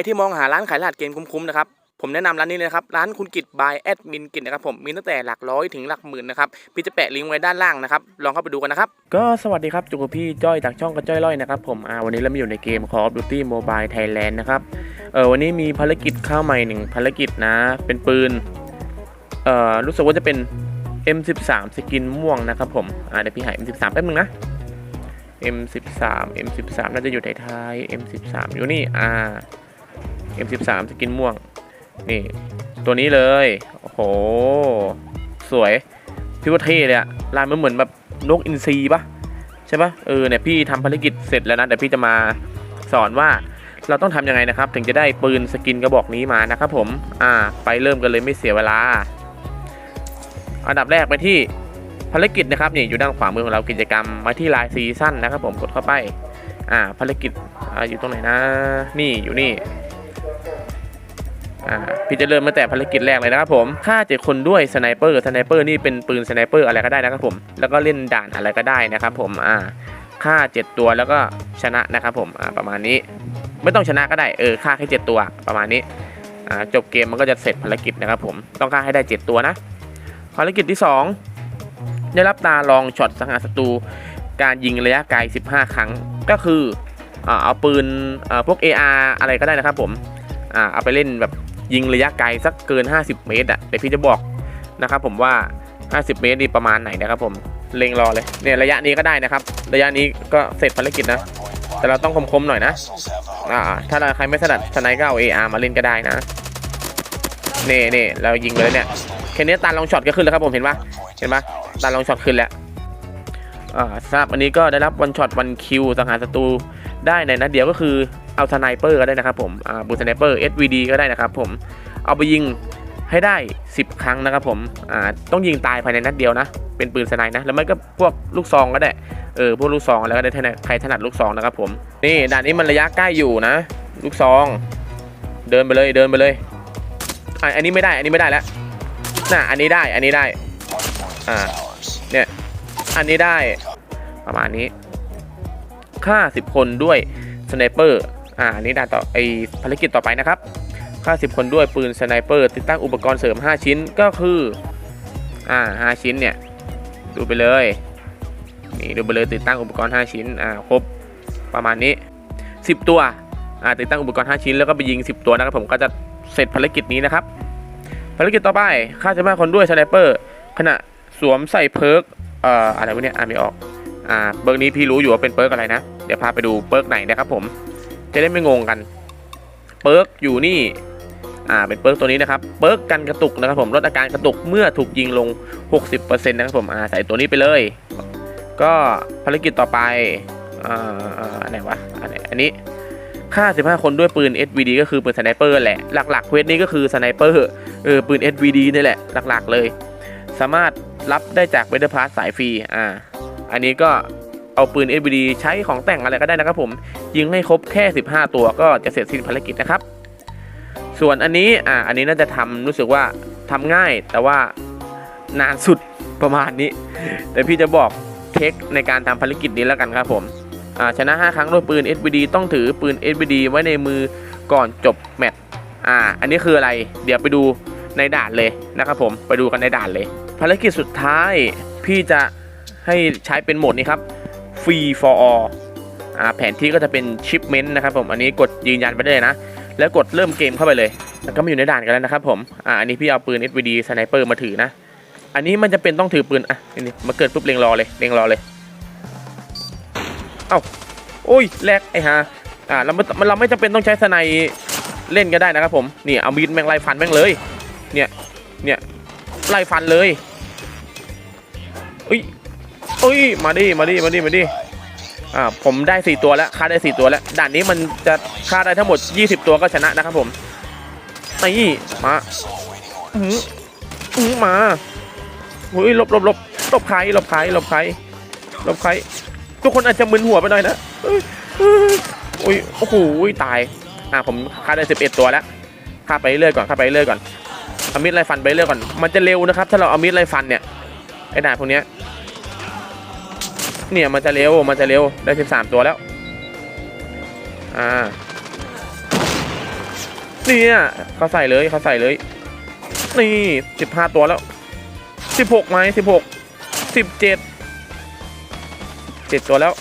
รที่มองหาร้านขายรหัสเกมคุ้มๆนะครับผมแนะนำร้านนี้เลยนะครับร้านคุณกิจบายแอดมินกิจนะครับผมมีตั้งแต่หลักร้อยถึงหลักหมื่นนะครับพี่จะแปะลิงก์ไว้ด้านล่างนะครับลองเข้าไปดูกันนะครับก็สวัสดีครับจุกพี่จ้อยจากช่องกระจ้อยร้อยนะครับผมอ่าวันนี้เรามาอยู่ในเกม Call of Duty Mobile Thailand นะครับเออวันนี้มีภารกิจเข้าใหม่หนึ่งภารกิจนะ เป็นปืนเอ่อรู้สึกว่าจะเป็น M13 สกินม่วงนะครับผมอ่าเดี๋ยวพี่หาย M13 แป๊บนึงนะ M13 M13 น่าจะอยู่ท้ายๆ M13 อยู่นี่อ่า M13 สกินม่วง นี่ ตัวนี้เลย โอ้โห สวย พี่ว่าเท่เลยอะลายมันเหมือนแบบนกอินทรีปะใช่ปะเออเนี่ยพี่ทำภารกิจเสร็จแล้วนะเดี๋ยวพี่จะมาสอนว่าเราต้องทำยังไงนะครับ ถึงจะได้ปืนสกินกระบอกนี้มานะครับผม อ่า ไปเริ่มกันเลยไม่เสียเวลา อันดับแรกไปที่ภารกิจนะครับนี่อยู่ด้านขวามือของเรากิจกรรมมาที่ลายซีซั่นนะครับผมกดเข้าไป อ่าภารกิจอ่าอยู่ตรงไหนนะ นี่อยู่นี่ อ่าพี่จะเริ่มตั้งแต่ภารกิจแรกเลยนะครับผมฆ่าเจ็ดคนด้วยสไนเปอร์สไนเปอร์นี่เป็นปืนสไนเปอร์อะไรก็ได้นะครับผมแล้วก็เล่นด่านอะไรก็ได้นะครับผมอ่าฆ่าเจ็ดตัวแล้วก็ชนะนะครับผมอ่าประมาณนี้ ไม่ต้องชนะก็ได้เออฆ่าแค่เจ็ดตัวประมาณนี้อ่าจบเกมมันก็จะเสร็จภารกิจนะครับผมต้องฆ่าให้ได้เจ็ดตัวนะภารกิจที่สองได้รับตาลองช็อตสังหารศัตรูการยิงระยะไกล 15 ครั้งก็คืออเอาปืนพวก AR อะไรก็ได้นะครับผมอเอาไปเล่นแบบ ยิงระยะไกลสักเกิน 50 เมตรอะเดี๋ยวพี่จะบอกนะครับผมว่า 50 เมตรนี่ประมาณไหนนะครับผมเล็งรอเลยเนี่ยระยะนี้ก็ได้นะครับ ระยะนี้ก็เสร็จภารกิจนะ แต่เราต้องคมๆหน่อยนะอ่าถ้าเราใครไม่ถนัดสไนก็เอา AR มาเล่นก็ได้นะเน่เน่เรายิงไปแล้วเนี่ยแค่นี้ตาลองช็อตก็ขึ้นแล้วครับผมเห็นปะเห็นปะตาลองช็อตขึ้นแล้วอ่าทราบอันนี้ก็ได้รับวันช็อตวันคิวสังหารศัตรูได้ในนัดเดียวก็คือ เอาสไนเปอร์ก็ได้นะครับผมอ่าบูสไนเปอร์ SVD ก็ได้นะครับผมเอาไปยิงให้ได้ 10 ครั้งนะครับผมอ่าต้องยิงตายภายในนัดเดียวนะ เป็นปืนสไนนะ แล้วมันก็พวกลูกซองก็ได้ เออ พวกลูกซองแล้วก็ได้ใครถนัดลูกซองนะครับผม นี่ด่านนี้มันระยะใกล้อยู่นะ ลูกซอง เดินไปเลย เดินไปเลยอะอันนี้ไม่ได้ อันนี้ไม่ได้แล้ว น่ะ อันนี้ได้ อันนี้ได้ อ่า เนี่ย อันนี้ได้ ประมาณนี้ ฆ่า 10 คนด้วยสไนเปอร์ อ่าอันนี้ด่านต่อไอภารกิจต่อไปนะครับฆ่า10 คนด้วยปืนสไนเปอร์ติดตั้งอุปกรณ์เสริม 5 ชิ้นก็คืออ่า5ชิ้นเนี่ยดูไปเลยนี่ดูไปเลยติดตั้งอุปกรณ์ 5 ชิ้นอ่าครบประมาณนี้ 10 ตัวอ่าติดตั้งอุปกรณ์ 5 ชิ้นแล้วก็ไปยิง 10 ตัวนะครับผมก็จะเสร็จภารกิจนี้นะครับภารกิจต่อไปฆ่าจะมาคนด้วยสไนเปอร์ขณะสวมใส่เพิร์กเอ่ออะไรวะเนี่ยอ่านไม่ออกอ่าเบิร์กนี้พี่รู้อยู่ว่าเป็นเปิร์กอะไรนะ เดี๋ยวพาไปดูเปิร์กไหนนะครับผม จะได้ไม่งงกันเปิร์กอยู่นี่อ่าเป็นเปิร์กตัวนี้นะครับเปิร์กกันกระตุกนะครับผมลดอาการกระตุกเมื่อถูกยิงลง 60%นะครับผมอ่าใส่ตัวนี้ไปเลย ก็ภารกิจต่อไปอ่าอ่าอันไหนวะอันไหนอันนี้ฆ่า 15 คนด้วยปืน SVD ก็คือปืนสไนเปอร์แหละ หลักๆเควสนี้ก็คือสไนเปอร์เออปืน SVD นี่แหละหลักๆเลย สามารถรับได้จากเวเดอร์พาสสายฟรีอ่าอันนี้ก็ เอาปืน SVD ใช้ของแต่งอะไรก็ได้นะครับผมยิงให้ครบแค่ 15 ตัวก็จะเสร็จสิ้นภารกิจนะครับ ส่วนอันนี้อ่าอันนี้น่าจะทำรู้สึกว่าทำง่ายแต่ว่านานสุดประมาณนี้ แต่พี่จะบอกเทคในการทำภารกิจนี้แล้วกันครับผมอ่าชนะ 5 ครั้งด้วยปืน SVD ต้องถือปืน SVD ไว้ในมือก่อนจบแมตช์อ่าอันนี้คืออะไร เดี๋ยวไปดูในด่านเลยนะครับผมไปดูกันในด่านเลย ภารกิจสุดท้ายพี่จะให้ใช้เป็นโหมดนี้ครับ Free for all อ่าแผนที่ก็จะเป็น shipment นะครับผม อันนี้กดยืนยันไปได้เลยนะ แล้วกดเริ่มเกมเข้าไปเลย แล้วก็มาอยู่ในด่านกันแล้วนะครับผมอ่าอันนี้พี่เอาปืน SVD Sniper มาถือนะ อันนี้มันจะเป็นต้องถือปืน อะนี่มาเกิดปุ๊บเล็งรอเลยเล็งรอเลยเอ้าโอ้ยแลกไอ้ฮะอ่าเราไม่เราไม่จำเป็นต้องใช้สไนเล่นก็ได้นะครับผมนี่เอามีดแม่งไล่ฟันแม่งเลย เนี่ยเนี่ยไล่ฟันเลยอุ้ย อุ้ยมาดิมาดิมาดิมาดิอ่าผมได้4ตัวแล้วฆ่าได้4ตัวแล้วด่านนี้มันจะฆ่าได้ทั้งหมด20ตัวก็ชนะนะครับผมนี่มาอื้อหืออื้อหือมาโอ้ยหลบหลบหลบหลบใครหลบใครหลบใครหลบใครทุกคนอาจจะมึนหัวไปหน่อยนะเอ้ยเอ้ยโอ้ยโอ้โหตายอ่าผมฆ่าได้11ตัวแล้วฆ่าไปเรื่อยก่อนฆ่าไปเรื่อยก่อนเอามีดไล่ฟันไปเรื่อยก่อนมันจะเร็วนะครับ ถ้าเราเอามีดไล่ฟันเนี่ยไอ้ด่านพวกเนี้ย เนี่ยมันจะเร็วมันจะเร็วได้13ตัวแล้ว อ่าเนี่ยเขาใส่เลยเขาใส่เลย นี่สิบห้าตัวแล้วสิบหกไหมสิบหกสิบเจ็ดเจ็ดตัวแล้ว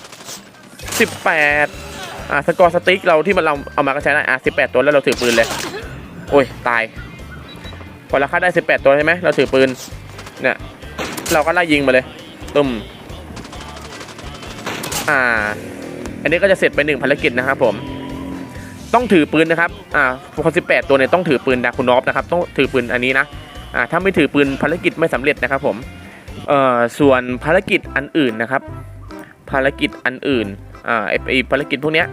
สิบแปดอะสกอร์สติ๊กเราที่มันเราเอามาก็ใช้ได้อะสิบแปดตัวแล้วเราถือปืนเลย โอ้ยตาย พอเราฆ่าได้สิบแปดตัวใช่ไหมเราถือปืนเนี่ยเราก็ไล่ยิงมาเลยตุ้ม อ่า อันนี้ก็จะเสร็จไปหนึ่งภารกิจนะครับผมต้องถือปืนนะครับ อ่า คนสิบแปดตัวเนี่ยต้องถือปืนดาคุนอฟนะครับ ต้องถือปืนอันนี้นะ อ่า ถ้าไม่ถือปืนภารกิจไม่สำเร็จนะครับผม เอ่อ ส่วนภารกิจอันอื่นนะครับ ภารกิจอันอื่น อ่าไอไอภารกิจพวกเนี้ย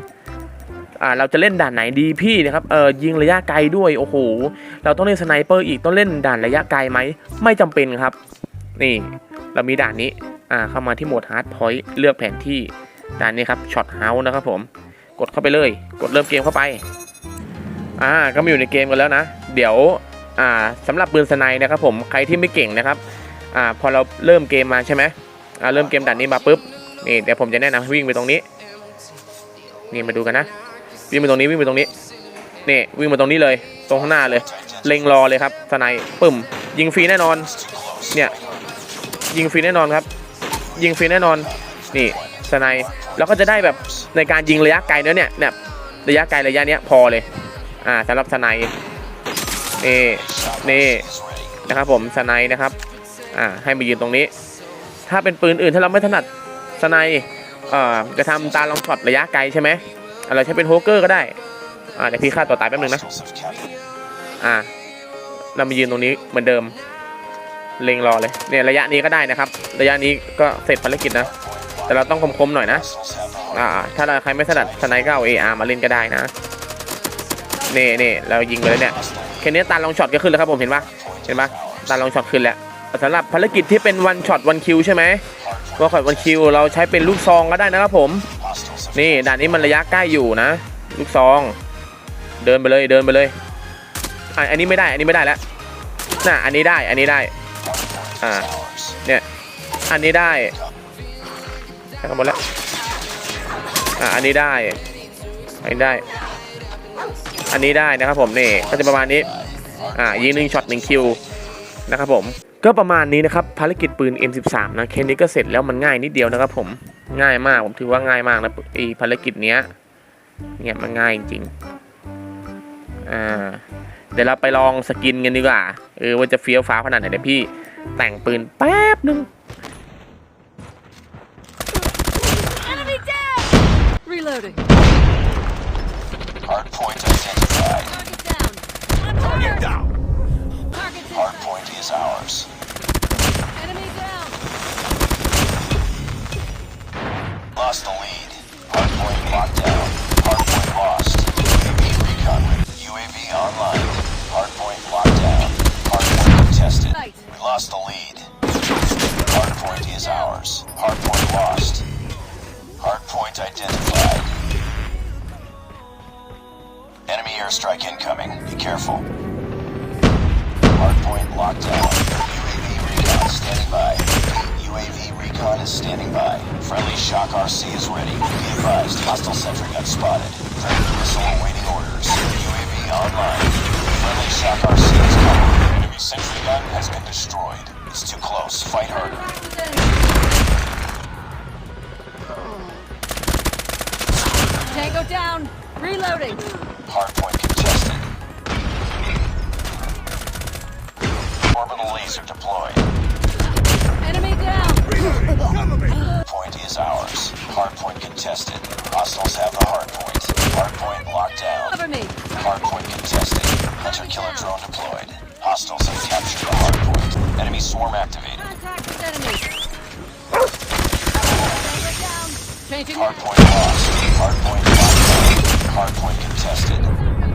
อ่า เราจะเล่นด่านไหนดีพี่นะครับ เอ่อ ยิงระยะไกลด้วย โอ้โห เราต้องเล่นสไนเปอร์อีก ต้องเล่นด่านระยะไกลไหม ไม่จำเป็นครับ นี่ เรามีด่านนี้ อ่า เข้ามาที่โหมดฮาร์ดพอยต์ เลือกแผนที่ ด่านนี้ครับช็อตเฮาส์นะครับผมกดเข้าไปเลย กดเริ่มเกมเข้าไป อ่าก็มาอยู่ในเกมกันแล้วนะ เดี๋ยวอ่าสำหรับปืนสไนนะครับผมใครที่ไม่เก่งนะครับอ่าพอเราเริ่มเกมมาใช่ไหมอ่าเริ่มเกมด่านนี้มาปุ๊บนี่เดี๋ยวผมจะแนะนำให้วิ่งไปตรงนี้นี่มาดูกันนะวิ่งไปตรงนี้วิ่งไปตรงนี้นี่วิ่งมาตรงนี้เลย ตรงข้างหน้าเลย เล็งรอเลยครับสไนปึ่มยิงฟรีแน่นอนเนี่ยยิงฟรีแน่นอนครับ ยิงฟรีแน่นอนนี่ สไนแล้วก็จะได้แบบในการยิงระยะไกลเนี้ยเนี่ยเนี่ยระยะไกลระยะเนี้ยพอเลย อ่าสำหรับสไนนี่นี่นะครับผมสไนนะครับ อ่าให้มายืนตรงนี้ ถ้าเป็นปืนอื่นถ้าเราไม่ถนัดสไนเอ่อจะทำตาลองช็อตระยะไกลใช่ไหมเราใช้เป็นโฮเกอร์ก็ได้ อ่าเดี๋ยวพี่ฆ่าตัวตายแป๊บนึงนะ อ่า เรามายืนตรงนี้เหมือนเดิม เล็งรอเลย เนี่ยระยะนี้ก็ได้นะครับ ระยะนี้ก็เสร็จภารกิจนะ แต่เราต้องคมๆหน่อยนะอ่าถ้าเราใครไม่ถนัดสไนก็เอา AR มาเล่นก็ได้นะนี่นี่เรายิงไปแล้วเนี่ยแค่นี้ตาลองช็อตก็ขึ้นแล้วครับผมเห็นปะเห็นปะตาลองช็อตขึ้นแล้วสำหรับภารกิจที่เป็นวันช็อตวันคิวใช่ไหมว่าขอดวันคิวเราใช้เป็นลูกซองก็ได้นะครับผม นี่ด่านนี้มันระยะใกล้อยู่นะ ลูกซอง เดินไปเลยเดินไปเลยอะอันนี้ไม่ได้อันนี้ไม่ได้แล้วน่ะอันนี้ได้อันนี้ได้อ่าเนี่ยอันนี้ได้ ช้กันหมดแล้ว อ่าอันนี้ได้ อันนี้ได้ อันนี้ได้นะครับผมนี่ก็จะประมาณนี้ อ่ายิงหนึ่งช็อตหนึ่งคิวนะครับผม ก็ประมาณนี้นะครับภารกิจปืน M13 นะแค่นี้ก็เสร็จแล้วมันง่ายนิดเดียวนะครับผม ง่ายมากผมถือว่าง่ายมากนะไอภารกิจเนี้ย เนี่ยมันง่ายจริงๆ อ่าเดี๋ยวเราไปลองสกินกันดีกว่า เออว่าจะเฟี้ยวฟ้าขนาดไหนเดี๋ยวพี่แต่งปืนแป๊บนึง Reloading. Hard point identified. Target down. I'm target down. Target Hard point is ours. Enemy down. Lost the lead. Hard point locked down. Hard point lost. UAV recon. UAV online. Hard point locked down. Hard point contested. We lost the lead. Hard point is ours. Hard point lost. Hard point identified. Enemy airstrike incoming. Be careful. Hard point locked down. UAV recon standing by. UAV recon is standing by. Friendly shock RC is ready. Be advised, hostile sentry gun spotted. Friendly missile awaiting orders. UAV online. Friendly shock RC is coming. Enemy sentry gun has been destroyed. It's too close. Fight harder. Tango down. Reloading. Hardpoint contested. Orbital laser deployed. Enemy down. Point is ours. Hardpoint contested. Hostiles have the hardpoint. Hardpoint locked down. Cover me. Hardpoint contested. Hunter killer drone deployed. Hostiles have captured the hardpoint. Enemy swarm activated. Contact with enemy. Changing. Hardpoint lost. Hardpoint. Hardpoint contested.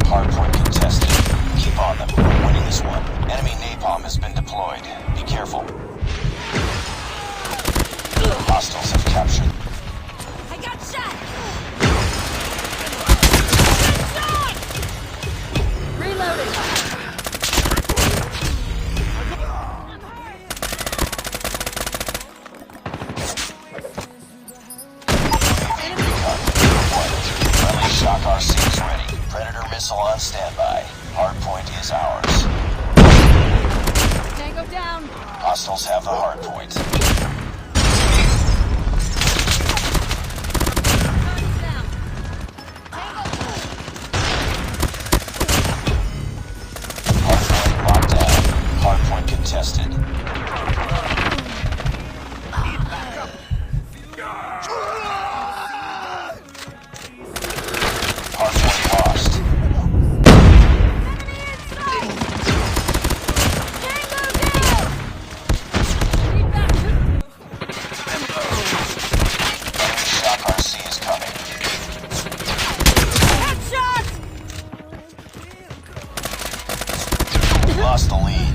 Hardpoint contested. Keep on them. We're winning this one. Enemy napalm has been deployed. Be careful. Hostiles have captured. I got shot. Hostiles have the hardpoint. Guns Lost the lead.